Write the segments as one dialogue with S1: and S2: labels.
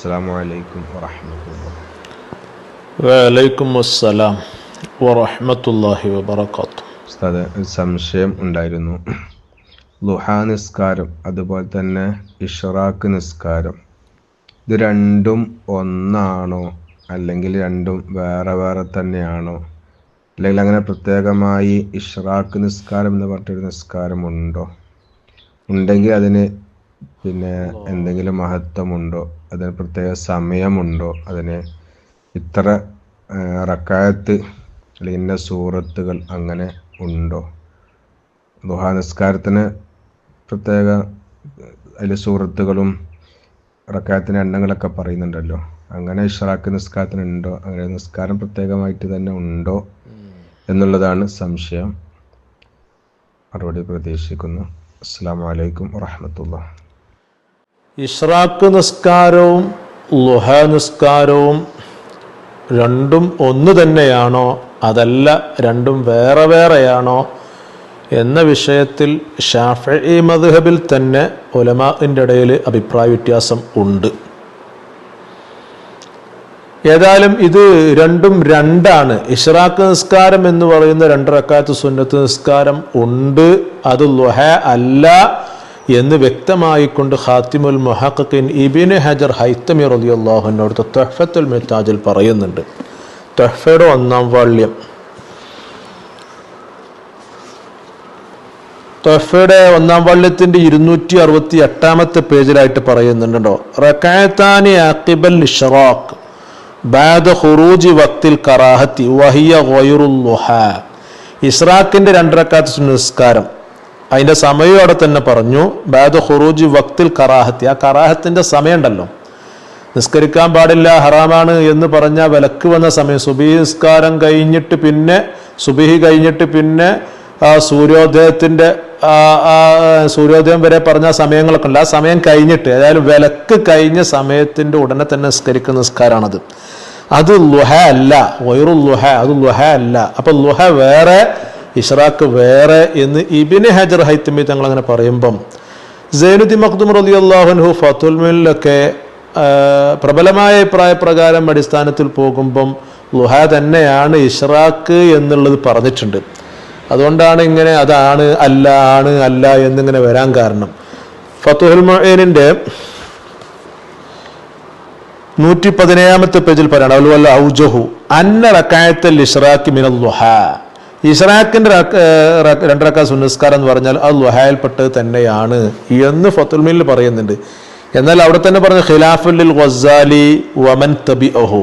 S1: السلام عليكم ورحمة الله
S2: വലൈക്കും അസ്സലാം വറഹമത്തല്ലാഹി വബർക്കാത്തു
S1: ഉസ്താദ് ഒരു സംശയം ഉണ്ടായിരുന്നു ലുഹാ നിസ്കാരം അതുപോലെ തന്നെ ഇഷറാക്ക് നിസ്കാരം ഇത് രണ്ടും ഒന്നാണോ അല്ലെങ്കിൽ രണ്ടും വേറെ വേറെ തന്നെയാണോ അല്ലെങ്കിൽ അങ്ങനെ പ്രത്യേകമായി ഇഷറാക്ക് നിസ്കാരം എന്ന് പറഞ്ഞിട്ടൊരു നിസ്കാരമുണ്ടോ ഉണ്ടെങ്കിൽ അതിന് പിന്നെ എന്തെങ്കിലും മഹത്വമുണ്ടോ അതിന് പ്രത്യേക സമയമുണ്ടോ? അതിന് ഇത്ര റക്കായത്ത് അല്ലെങ്കിൽ ഇന്ന സൂറത്തുകൾ അങ്ങനെ ഉണ്ടോ? ദുഹാ നിസ്കാരത്തിന് പ്രത്യേക അതിൽ സൂറത്തുകളും റക്കായത്തിന് എണ്ണങ്ങളൊക്കെ പറയുന്നുണ്ടല്ലോ. അങ്ങനെ ഇഷ്റാക്ക് നിസ്കാരത്തിന് ഉണ്ടോ? അങ്ങനെ നിസ്കാരം പ്രത്യേകമായിട്ട് തന്നെ ഉണ്ടോ? എന്നുള്ളതാണ് സംശയം. മറുപടി പ്രതീക്ഷിക്കുന്നു. അസ്സാം വലൈക്കും വാഹമത്തുള്ള
S2: ഇഷ്റാഖ് നിസ്കാരവും ലുഹ നിസ്കാരവും രണ്ടും ഒന്ന് തന്നെയാണോ? അതല്ല രണ്ടും വേറെ വേറെയാണോ? എന്ന വിഷയത്തിൽ ഷാഫി മദ്ഹബിൽ തന്നെ ഒലമാന്റെ ഇടയിൽ അഭിപ്രായ വ്യത്യാസം ഉണ്ട്. ഏതായാലും ഇത് രണ്ടും രണ്ടാണ്. ഇഷ്റാഖ് നിസ്കാരം എന്ന് പറയുന്ന രണ്ട് റക്കാത്ത് സുന്നത്ത് നിസ്കാരം ഉണ്ട്. അത് ലുഹ അല്ല. എന്ന് വ്യക്തമായിക്കൊണ്ട് ഖാത്തിമുൽ മുഹഖിൻ ഇബിന് ഹജർ ഹൈത്തമി റളിയല്ലാഹുവിനോട് തൊഹഫത്തുൽ മിത്താജിൽ പറയുന്നുണ്ട്. തൊഹഫയുടെ ഒന്നാം വാള്യം. തൊഫയുടെ ഒന്നാം വള്ള്യത്തിന്റെ ഇരുന്നൂറ്റി അറുപത്തി എട്ടാമത്തെ പേജിലായിട്ട് പറയുന്നുണ്ടോ? റക്കായത്താനി അക്കിബൽ ഇഷ്റാഖ് ബാദ ഖുറൂജി വക്തിൽ കറാഹത്തി വഹിയ ഇസ്രാഖിന്റെ രണ്ടരക്കാത്ത നിസ്കാരം അതിന്റെ സമയം അവിടെ തന്നെ പറഞ്ഞു ബാദ് ഹുറൂജ് വക്തിൽ കറാഹത്തി. ആ കറാഹത്തിന്റെ സമയമുണ്ടല്ലോ. നിസ്കരിക്കാൻ പാടില്ല ഹറാമാണ് എന്ന് പറഞ്ഞ വിലക്ക് വന്ന സമയം. സുബഹി നിസ്കാരം കഴിഞ്ഞിട്ട് പിന്നെ സുബിഹി കഴിഞ്ഞിട്ട് പിന്നെ ആ ആ സൂര്യോദയം വരെ പറഞ്ഞ സമയങ്ങളൊക്കെ ഉണ്ട്. ആ സമയം കഴിഞ്ഞിട്ട് അതായത് വിലക്ക് കഴിഞ്ഞ സമയത്തിന്റെ ഉടനെ തന്നെ നിസ്കരിക്കുന്ന നിസ്കാരമാണത് അത് ലുഹ അല്ല വൈറു ലുഹ അത് ലുഹ അല്ല. അപ്പൊ ലുഹ വേറെ ഇഷ്റാഖ് വേറെ എന്ന് ഇബിന് ഹജർ ഹൈത്തമി തങ്ങൾ അങ്ങനെ പറയുമ്പം സൈനുദ്ദീൻ മഖ്ദും റലി അള്ളാഹുൻഹു ഫത്തുൽമിലൊക്കെ പ്രബലമായ അഭിപ്രായ പ്രകാരം അടിസ്ഥാനത്തിൽ പോകുമ്പം ലുഹ തന്നെയാണ് ഇഷ്റാഖ് എന്നുള്ളത് പറഞ്ഞിട്ടുണ്ട്. അതുകൊണ്ടാണ് ഇങ്ങനെ അതാണ് അല്ല ആണ് അല്ല എന്നിങ്ങനെ വരാൻ കാരണം. ഫത്തുഹുൽ മൊയ്നിന്റെ നൂറ്റി പതിനേഴാമത്തെ പേജിൽ പറയണം അതുപോലെ ഔജഹു അന്ന റക്കായത്തൽ ഇഷ്റാഖ് മിനൽ ലുഹ. ഇഷ്റാഖിന്റെ രണ്ടരക്ക സുനസ്കാരം എന്ന് പറഞ്ഞാൽ അത് ലുഹായൽപ്പെട്ട് തന്നെയാണ് എന്ന് ഫത്തുൽമീനിൽ പറയുന്നുണ്ട്. എന്നാൽ അവിടെ തന്നെ പറഞ്ഞ ഖിലാഫുൽ ഖസാലി വമൻ തബി ഒഹു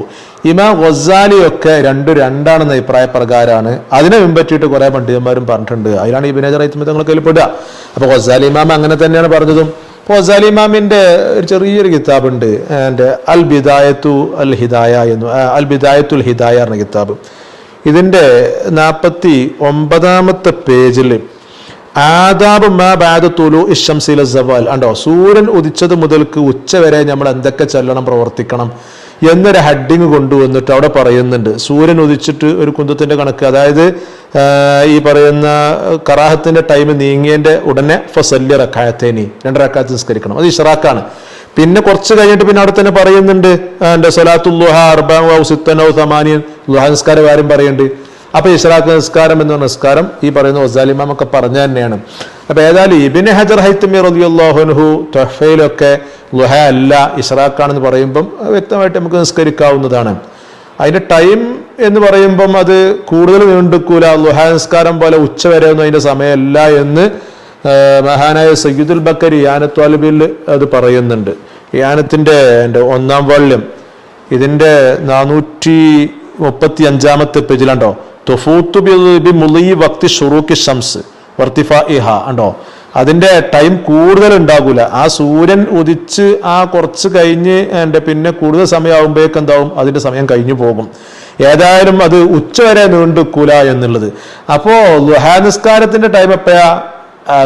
S2: ഇമാം ഖസാലി ഒക്കെ രണ്ടു രണ്ടാണെന്ന അഭിപ്രായ പ്രകാരമാണ്. അതിനെ പിൻപറ്റിയിട്ട് കുറേ പണ്ഡിതന്മാരും പറഞ്ഞിട്ടുണ്ട്. അതിലാണ് ബിനജറൈത്ത് തങ്ങൾ കയ്യിൽപ്പെടുക അപ്പോൾ ഖസാലി ഇമാം അങ്ങനെ തന്നെയാണ് പറഞ്ഞതും. ഖസാലി ഇമാമിന്റെ ഒരു ചെറിയൊരു കിതാബുണ്ട്. എന്റെ അൽ ബിദായത്തു അൽ ഹിദായ എന്ന് അൽ ബിദായത്തുൽ ഹിദായ എന്ന കിതാബ്. ഇതിന്റെ നാൽപ്പത്തി ഒമ്പതാമത്തെ പേജിൽ ആദാബ് മാ ബാദ് തുലു ഇഷംസീല സവാൽ. ഉണ്ടോ സൂര്യൻ ഉദിച്ചത് മുതൽക്ക് ഉച്ച വരെ നമ്മൾ എന്തൊക്കെ ചെല്ലണം പ്രവർത്തിക്കണം എന്നൊരു ഹഡിങ് കൊണ്ടുവന്നിട്ട് അവിടെ പറയുന്നുണ്ട്. സൂര്യൻ ഉദിച്ചിട്ട് ഒരു കുന്തത്തിന്റെ കണക്ക് അതായത് ഈ പറയുന്ന കറാഹത്തിന്റെ ടൈം നീങ്ങിയതിന്റെ ഉടനെ ഫസല്യ റക്കായത്തേനി രണ്ട് റക്കാത്ത് നിസ്കരിക്കണം. അത് ഇഷറാക്കാണ് പിന്നെ കുറച്ച് കഴിഞ്ഞിട്ട് പിന്നെ അവിടെ തന്നെ പറയുന്നുണ്ട് എന്റെ സലാത്തുല്ലുഹ അർബാൻ സിത്തനോ സമാനിയൻ ലുഹ നിസ്കാരം ആരും പറയുന്നുണ്ട്. അപ്പൊ ഇഷ്റാഖ് നിസ്കാരം എന്ന നിസ്കാരം ഈ പറയുന്ന വസാലിമാം ഒക്കെ പറഞ്ഞ തന്നെയാണ്. അപ്പൊ ഏതായാലും ഇബിന് ഹജർ ഹൈത്തമി റലിയുല്ലാഹുൻഹു തൊഹയിലൊക്കെ ലുഹ അല്ല ഇഷ്റാഖാണെന്ന് പറയുമ്പം വ്യക്തമായിട്ട് നമുക്ക് നിസ്കരിക്കാവുന്നതാണ്. അതിന്റെ ടൈം എന്ന് പറയുമ്പം അത് കൂടുതൽ നീണ്ടുക്കൂല. ലുഹ നിസ്കാരം പോലെ ഉച്ച വരെ ഒന്നും അതിന്റെ സമയമല്ല എന്ന് മഹാനായ സയ്യിദുൽ ബക്കരി യാനത്വാലിബിൽ അത് പറയുന്നുണ്ട്. യാനത്തിന്റെ എന്റെ ഒന്നാം വള്ളം ഇതിന്റെ നാനൂറ്റി മുപ്പത്തി അഞ്ചാമത്തെ പേജിലുണ്ടോ തൊഫൂത്തു ബി- ഉണ്ടോ അതിന്റെ ടൈം കൂടുതൽ ഉണ്ടാകൂല. ആ സൂര്യൻ ഉദിച്ച് ആ കുറച്ച് കഴിഞ്ഞ് എന്റെ പിന്നെ കൂടുതൽ സമയമാകുമ്പോഴേക്ക് എന്താവും? അതിന്റെ സമയം കഴിഞ്ഞു പോകും. ഏതായാലും അത് ഉച്ച വരെ നീണ്ടുക്കൂല എന്നുള്ളത്. അപ്പോ ലുഹാ നിസ്കാരത്തിന്റെ ടൈം എപ്പോഴാ?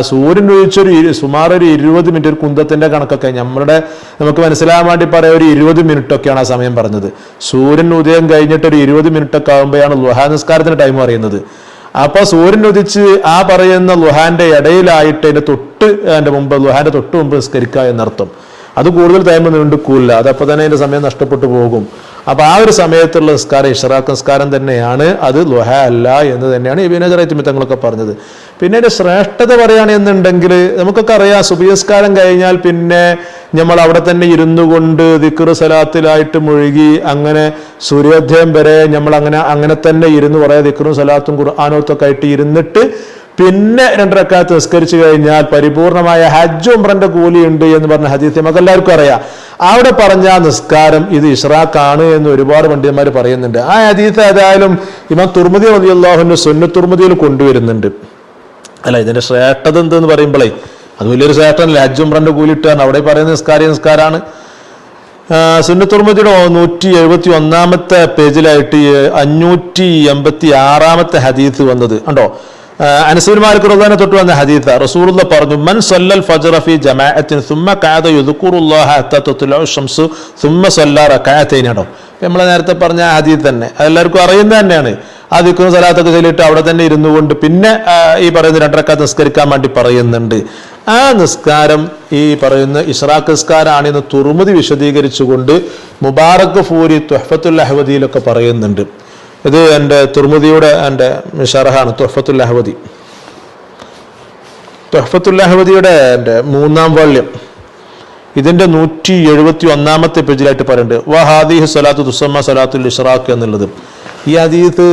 S2: സൂര്യൻ ഒഴിച്ചൊരു സുമാർ ഒരു ഇരുപത് മിനിറ്റ് ഒരു കുന്തത്തിന്റെ കണക്കൊക്കെ നമ്മളുടെ നമുക്ക് മനസ്സിലാകാൻ വേണ്ടി പറയാം ഒരു ഇരുപത് മിനിറ്റ് ഒക്കെയാണ് ആ സമയം പറഞ്ഞത്. സൂര്യൻ ഉദയം കഴിഞ്ഞിട്ട് ഒരു ഇരുപത് മിനിറ്റ് ഒക്കെ ആകുമ്പോഴാണ് ലുഹാ നിസ്കാരത്തിന്റെ ടൈം അറിയുന്നത് അപ്പൊ സൂര്യൻ ഉദിച്ച് ആ പറയുന്ന ലുഹാന്റെ ഇടയിലായിട്ട് അതിന്റെ തൊട്ട് അതിന്റെ മുമ്പ് ലുഹാന്റെ തൊട്ട് മുമ്പ് നിസ്കരിക്കുക എന്നർത്ഥം. അത് കൂടുതൽ ടൈം നീണ്ടുക്കൂല അത് അപ്പോൾ തന്നെ അതിന്റെ സമയം നഷ്ടപ്പെട്ടു പോകും. അപ്പോൾ ആ ഒരു സമയത്തുള്ള നിസ്കാരം ഇഷറാഖ് നിസ്കാരം തന്നെയാണ്. അത് ലുഹ അല്ല എന്ന് തന്നെയാണ് ഈ ഹജറൈറ്റ് തങ്ങളൊക്കെ പറഞ്ഞത്. പിന്നെ അതിന്റെ ശ്രേഷ്ഠത പറയുകയാണെന്നുണ്ടെങ്കിൽ നമുക്കൊക്കെ അറിയാം സുബിയസ്കാരം കഴിഞ്ഞാൽ പിന്നെ നമ്മൾ അവിടെ തന്നെ ഇരുന്നു കൊണ്ട് ദിക്ർ സലാത്തിലായിട്ട് മുഴുകി അങ്ങനെ സൂര്യോദയം വരെ നമ്മൾ അങ്ങനെ അങ്ങനെ തന്നെ ഇരുന്ന് കുറേ ദിക്റും സലാത്തും ഖുർആാനോത്തൊക്കെ ആയിട്ട് ഇരുന്നിട്ട് പിന്നെ രണ്ടരക്കാലത്ത് നിസ്കരിച്ചു കഴിഞ്ഞാൽ പരിപൂർണമായ ഹജ്ജ് ഉംറന്റെ കൂലിയുണ്ട് എന്ന് പറഞ്ഞ ഹദീസ് നമുക്ക് എല്ലാവർക്കും അറിയാം. അവിടെ പറഞ്ഞ നിസ്കാരം ഇത് ഇഷ്റാഖാണ് എന്ന് ഒരുപാട് പണ്ഡിതന്മാർ പറയുന്നുണ്ട്. ആ ഹദീസ് ഏതായാലും ഇമാം തുർമുദി അള്ളാഹുവിന്റെ സുന്ന തുർമുദിയിൽ കൊണ്ടുവരുന്നുണ്ട്. അല്ല ഇതിന്റെ ശ്രേഷ്ഠത എന്തെന്ന് പറയുമ്പോഴേ അത് വലിയൊരു ശ്രേഷ്ഠനല്ല? ഹജ്ജ് ഉംറന്റെ കൂലി ഇട്ടാണ് അവിടെ പറയുന്ന നിസ്കാരം നിസ്കാരമാണ് സുന്നത്തുർമതിയുടെ നൂറ്റി എഴുപത്തി ഒന്നാമത്തെ പേജിലായിട്ട് അഞ്ഞൂറ്റി എൺപത്തി ആറാമത്തെ ഹദീസ് വന്നത്. ഉണ്ടോ അനസുൽ മാലിക് റഹ്മാനെ തൊട്ട് വന്ന ഹദീത്ത് റസൂലുള്ള പറഞ്ഞു മൻ സല്ലൽ ഫജ്റ ഫി ജമാഅത്തിൻ സുമ്മ ഖഅദ യദ്കുറുല്ലാഹ ഹത്ത തുത്ലഉ ശംസു സുമ്മ സല്ല ആണോ നമ്മൾ നേരത്തെ പറഞ്ഞ ഹദീത്ത് തന്നെ. അതെല്ലാവർക്കും അറിയുന്നത് തന്നെയാണ്. ആ ദിക്കും സലാത്തൊക്കെ ചൊല്ലിയിട്ട് അവിടെ തന്നെ ഇരുന്നു കൊണ്ട് പിന്നെ ഈ പറയുന്ന രണ്ടരക്കാത്ത നിസ്കരിക്കാൻ വേണ്ടി പറയുന്നുണ്ട്. ആ നിസ്കാരം ഈ പറയുന്ന ഇഷ്റാഖ് നിസ്കാരമാണ് എന്ന് തുറമുതി വിശദീകരിച്ചുകൊണ്ട് മുബാറക് ഫൂരി തുഹഫത്തുൽ അഹ്വദിയിലൊക്കെ പറയുന്നുണ്ട്. ഇത് എന്റെ തുർമുദിയുടെ എന്റെ ഷറഹാണ് തൊഹഫത്തുൽ അഹ്വദി തൊഹഫത്തുൽ എന്റെ മൂന്നാം വാള്യം ഇതിന്റെ നൂറ്റി എഴുപത്തി ഒന്നാമത്തെ പേജിലായിട്ട് പറയുന്നുണ്ട് വഹാദിഹ് സലാത്തു തുസമ്മ സലാത്തുൽ ഇഷ്റാഖ് എന്നുള്ളത്. ഈ അതീത്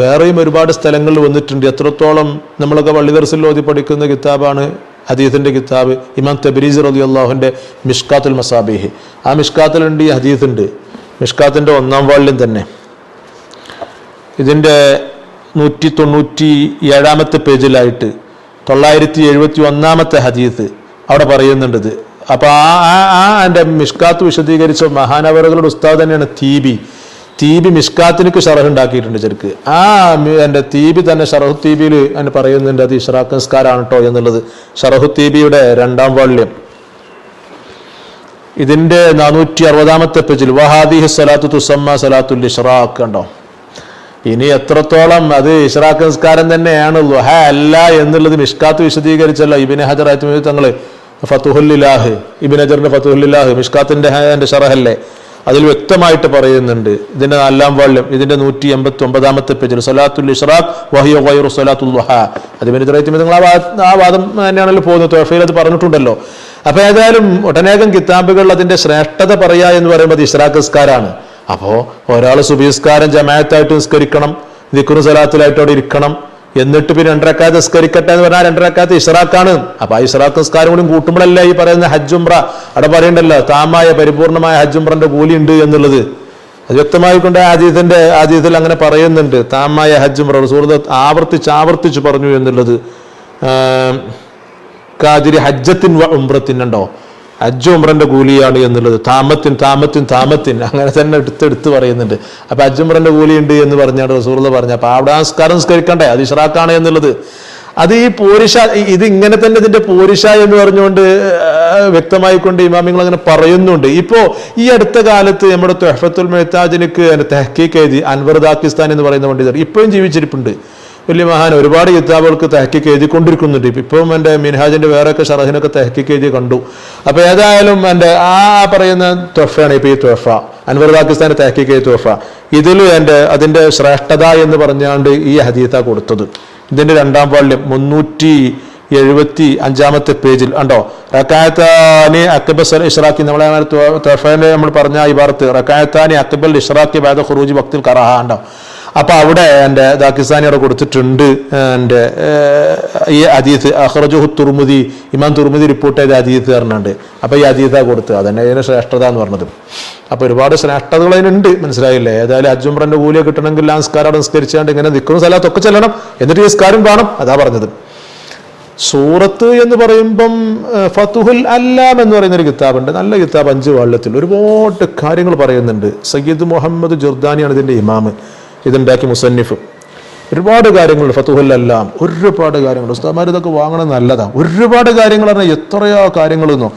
S2: വേറെയും ഒരുപാട് സ്ഥലങ്ങളിൽ വന്നിട്ടുണ്ട്. എത്രത്തോളം നമ്മളൊക്കെ പള്ളിദർസിൽ ഓതി പഠിക്കുന്ന കിതാബാണ് ഹദീസിന്റെ കിതാബ് ഇമാം തബരീസ് റലി അള്ളാഹുന്റെ മിഷ്കാത്തുൽ മസാബിഹ്. ആ മിഷ്കാത്തിലുണ്ട് ഈ ഹദീസ് മിഷ്കാത്തിന്റെ ഒന്നാം വള്ളിയും തന്നെ. ഇതിന്റെ നൂറ്റി തൊണ്ണൂറ്റി ഏഴാമത്തെ പേജിലായിട്ട് തൊള്ളായിരത്തി എഴുപത്തി ഒന്നാമത്തെ ഹദീസ് അവിടെ പറയുന്നുണ്ടത് അപ്പോൾ അപ്പൊ ആ ആ എന്റെ മിഷ്കാത്ത് വിശദീകരിച്ച മഹാനവറുകളുടെ ഉസ്താദ് തന്നെയാണ് തീബി. തീബി മിഷ്കാത്തിനൊക്കെ ഷറഹ് ഉണ്ടാക്കിയിട്ടുണ്ട് ചെറുക്ക്. ആ എന്റെ തീബി തന്നെ ഷറഹു തീബിയിൽ എന്നെ പറയുന്നുണ്ട് അത് ഇഷ്റാഖ് കേട്ടോ എന്നുള്ളത്. ഷറഹു തീബിയുടെ രണ്ടാം വാള്യം. ഇതിന്റെ നാനൂറ്റി അറുപതാമത്തെ പേജിൽ വഹാദിഹ് സലാത്തു തുസമ്മ സലാത്തുൽ ഇഷ്റാഖ് കണ്ടോ? ഇനി എത്രത്തോളം അത് ഇഷ്റാഖ് നിസ്കാരം തന്നെയാണ് ലുഹ അല്ല എന്നുള്ളത് മിഷ്കാത്ത് വിശദീകരിച്ചല്ലോ ഇബിൻ ഹജർ ആയിട്ട് തങ്ങൾ ഫത്തുഹുല്ലാഹ് ഇബിൻ ഹജറിന്റെ ഫത്തുഹുല്ലാഹ് മിഷ്കാത്തിന്റെ എന്റെ ഷറഹല്ലേ? അതിൽ വ്യക്തമായിട്ട് പറയുന്നുണ്ട്. ഇതിന്റെ നാലാം വാള്യം ഇതിന്റെ നൂറ്റി എൺപത്തി ഒമ്പതാമത്തെ പേജിൽ സൊലാത്തുൽ ഇഷ്റാഖ് വഹിയോ വൈറു സലാത്തുൽ ലുഹ. അത് ഹജർ നിങ്ങൾ ആ വാദം തന്നെയാണല്ലോ പോകുന്നത്. തോഫയിൽ അത് പറഞ്ഞിട്ടുണ്ടല്ലോ. അപ്പൊ ഏതായാലും ഒട്ടനേകം കിതാബുകൾ അതിന്റെ ശ്രേഷ്ഠത പറയാ എന്ന് പറയുമ്പോൾ ഇഷ്റാഖ് നിസ്കാരാണ്. അപ്പോ ഒരാൾ സുബിസ്കാരം ജമായത്തായിട്ട് നിസ്കരിക്കണം ദിക്കുറു സലാത്തിലായിട്ട് അവിടെ ഇരിക്കണം എന്നിട്ട് പിന്നെ രണ്ടരക്കാത്ത നിസ്കരിക്കട്ടെ എന്ന് പറഞ്ഞാൽ രണ്ടരക്കാത്ത ഇഷ്റാഖാണ് അപ്പൊ ആ ഇഷ്റാഖ് നിസ്കാരം കൂടി കൂട്ടുമ്പോഴല്ലേ ഈ പറയുന്ന ഹജ്ജുംറ അവിടെ പറയണ്ടല്ലോ താമായ പരിപൂർണമായ ഹജ്ജുംറന്റെ കൂലി ഉണ്ട് എന്നുള്ളത്. അത് വ്യക്തമായിക്കൊണ്ട് ആദ്യത്തിന്റെ ആദ്യത്തിൽ അങ്ങനെ പറയുന്നുണ്ട്. താമായ ഹജ്ജുംറ സുഹൃത്ത് ആവർത്തിച്ച് ആവർത്തിച്ച് പറഞ്ഞു എന്നുള്ളത്. കാതിരി ഹജ്ജത്തിൻ ഉണ്ടോ? ഹജ്ജ് കൂലിയാണ് എന്നുള്ളത്. താമത്തിൻ താമത്തിൻ താമത്തിൻ. അങ്ങനെ തന്നെ എടുത്തെടുത്ത് പറയുന്നുണ്ട്. അപ്പൊ ഹജ്ജ് ഉംറന്റെ കൂലിയുണ്ട് എന്ന് പറഞ്ഞാണ് റസൂർന്ന് പറഞ്ഞ അപ്പൊ അവിടെ സംസ്കാരം സംസ്കരിക്കണ്ടേ അത് ഇഷറാക്കാണ് എന്നുള്ളത്. അത് ഈ പോരിഷ ഇത് ഇങ്ങനെ തന്നെ ഇതിന്റെ പോരിഷ എന്ന് പറഞ്ഞുകൊണ്ട് വ്യക്തമായി വ്യക്തമായിക്കൊണ്ട് ഇമാമിങ്ങൾ അങ്ങനെ പറയുന്നുണ്ട്. ഇപ്പോ ഈ അടുത്ത കാലത്ത് നമ്മുടെ തൊഹഫത്തുൽ മെഹ്താജിനിക്ക് തെഹക്കീക്ക് എഴുതി അൻവർ ദാക്കിസ്ഥാൻ എന്ന് പറയുന്ന പണ്ഡിതർ ഇപ്പോഴും ജീവിച്ചിരിപ്പുണ്ട്. വലിയ മഹാൻ ഒരുപാട് കിതാബുകൾക്ക് തഹക്കിക്ക് എഴുതിക്കൊണ്ടിരിക്കുന്നുണ്ട്. ഇപ്പം എന്റെ മിൻഹാജിന്റെ വേറെയൊക്കെ ഷറഹിനൊക്കെ തഹക്കിക്ക് എഴുതി കണ്ടു. അപ്പൊ ഏതായാലും എന്റെ ആ പറയുന്ന തൊഫയാണ് ഇപ്പൊ ഈ തൊഫ അൻവർ പാകിസ്ഥാന്റെ തഹക്കിക്ക് എഴുതി തൊഫ ഇതിൽ എന്റെ അതിന്റെ ശ്രേഷ്ഠത എന്ന് പറഞ്ഞാണ്ട് ഈ ഹദീത്ത കൊടുത്തത്. ഇതിന്റെ രണ്ടാം പാളിൽ മുന്നൂറ്റി എഴുപത്തി അഞ്ചാമത്തെ പേജിൽ ഉണ്ടോ റക്കായത്താനി അക്ബൽ ഇഷ്റാഖി നമ്മളെ തൊഫേനെ നമ്മൾ പറഞ്ഞ ഈ വാർത്ത റക്കായത്താനി അക്ബൽ ഇഷ്റാഖി ബാദ ഖുറൂജി ഭക്തിൽ കറഹ ഉണ്ടോ അപ്പൊ അവിടെ എന്റെ ദാക്കിസ്ഥാനി അവിടെ കൊടുത്തിട്ടുണ്ട് എന്റെ ഈ അതീത്ത് അഹ്റജുഹു തുർമുദി ഇമാം തുർമുദി റിപ്പോർട്ട് ചെയ്ത അതീത്ത് പറഞ്ഞുണ്ട് അപ്പോൾ ഈ അതീത കൊടുത്ത് അതന്നെ ഇതിന് ശ്രേഷ്ഠത എന്ന് പറഞ്ഞത്. അപ്പോൾ ഒരുപാട് ശ്രേഷ്ഠതകൾ അതിനുണ്ട് മനസ്സിലായില്ലേ? ഏതായാലും അജുംറന്റെ കൂലിയെ കിട്ടണമെങ്കിൽ ആ നിസ്കാരം അവിടെ നിസ്കരിച്ചാണ്ട് ഇങ്ങനെ നിൽക്കുന്ന സ്ഥലത്തൊക്കെ ചെല്ലണം. എന്നിട്ട് ഈ നിസ്കാരം കാണും. അതാ പറഞ്ഞത്. സൂറത്ത് എന്ന് പറയുമ്പം ഫത്തുഹുൽ അല്ലാം എന്ന് പറയുന്ന ഒരു കിതാബുണ്ട്. നല്ല കിതാബ് അഞ്ച് വള്ളത്തിൽ ഒരുപാട് കാര്യങ്ങൾ പറയുന്നുണ്ട്. സയ്യിദ് മുഹമ്മദ് ജുർദാനിയാണ് ഇതിന്റെ ഇമാമ്. ഇതുണ്ടാക്കി മുസന്നിഫ്. ഒരുപാട് കാര്യങ്ങൾ ഫത്തുഹല്ലാം ഒരുപാട് കാര്യങ്ങൾ. ഉസ്താമാർ ഇതൊക്കെ വാങ്ങണം നല്ലതാണ് ഒരുപാട് കാര്യങ്ങൾ പറഞ്ഞാൽ എത്രയോ കാര്യങ്ങളെന്നോ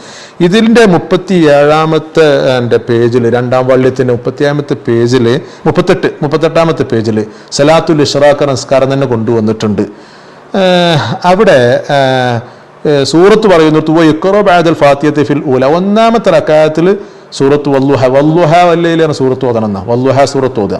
S2: ഇതിന്റെ മുപ്പത്തി ഏഴാമത്തെ എന്റെ പേജിൽ രണ്ടാം വള്ളിയത്തിന്റെ മുപ്പത്തി ഏഴാമത്തെ പേജിൽ മുപ്പത്തെട്ട് മുപ്പത്തെട്ടാമത്തെ പേജിൽ സലാത്തുൽ ഇഷറാഖ് നമസ്കാരം തന്നെ കൊണ്ടുവന്നിട്ടുണ്ട്. അവിടെ സൂറത്ത് പറയുന്നു തുവ ഇക്കറോ ബാദൽ ഫാത്തിയത്തെ ഫിൽ ഊല. ഒന്നാമത്തെ റക്കായത്തിൽ സൂറത്ത് വല്ലുഹ വല്ലുഹ വല്ലയിലാണ് സൂറത്ത് ഓതണം എന്നാ. വല്ലുഹ സൂറത്ത് ഓതുക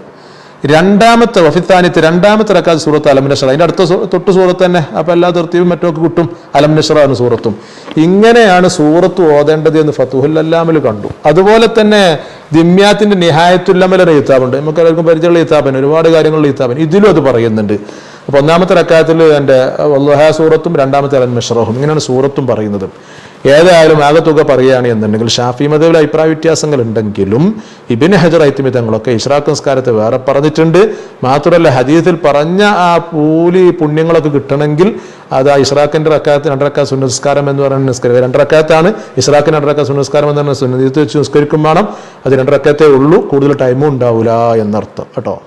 S2: രണ്ടാമത്തെ വഫിത്താനിത്ത് രണ്ടാമത്തെ റക്കാത്ത് സൂറത്ത് അലമിനഷറ അതിന്റെ അടുത്ത തൊട്ട് സൂറത്ത് തന്നെ. അപ്പോൾ എല്ലാ തൃപ്തിയും മറ്റൊക്കെ കിട്ടും. അലമിനഷറ എന്ന സൂറത്തും. ഇങ്ങനെയാണ് സൂറത്ത് ഓതേണ്ടത് എന്ന് ഫത്തുഹുല്ലാമൽ കണ്ടു. അതുപോലെ തന്നെ ദിമ്യാത്തിന്റെ നിഹായത്തുല്ലമലൊരു ഈത്താബുണ്ട് നമുക്ക് എല്ലാവർക്കും പരിചയമുള്ള ഈത്താബൻ ഒരുപാട് കാര്യങ്ങളുള്ള ഈത്താബൻ ഇതിലും അത് പറയുന്നുണ്ട്. അപ്പോൾ ഒന്നാമത്തെ റക്കാത്തിൽ എന്റെ വല്ലുഹ സൂറത്തും രണ്ടാമത്തെ അലൻ മിഷ്റഹും ഇങ്ങനെയാണ് സൂറത്തും പറയുന്നത്. ഏതായാലും ആകത്തുക പറയുകയാണ് എന്നുണ്ടെങ്കിൽ ഷാഫി മതവിൽ അഭിപ്രായ വ്യത്യാസങ്ങൾ ഉണ്ടെങ്കിലും ഇബിൻ ഹജർ ഐത്തിമി തങ്ങളൊക്കെ ഇഷ്റാഖ് നിസ്കാരത്തെ വേറെ പറഞ്ഞിട്ടുണ്ട്. മാത്രമല്ല ഹദീസിൽ പറഞ്ഞ ആ പൂലി പുണ്യങ്ങളൊക്കെ കിട്ടണമെങ്കിൽ അത് ആ ഇഷ്രാഖിന്റെ റക്കാത്ത് രണ്ടരക്കാ സുനസ്കാരം എന്ന് പറയുന്ന നിസ്കാരം. രണ്ടരക്കാത്താണ് ഇഷ്രാഖിന് രണ്ടരക്കാ സുനസ്കാരം എന്ന് പറഞ്ഞ സുനീത്ത് വെച്ച് നിസ്കരിക്കും വേണം. അത് രണ്ടരക്കത്തേ ഉള്ളൂ. കൂടുതൽ ടൈമും ഉണ്ടാവില്ല എന്നർത്ഥം. കേട്ടോ?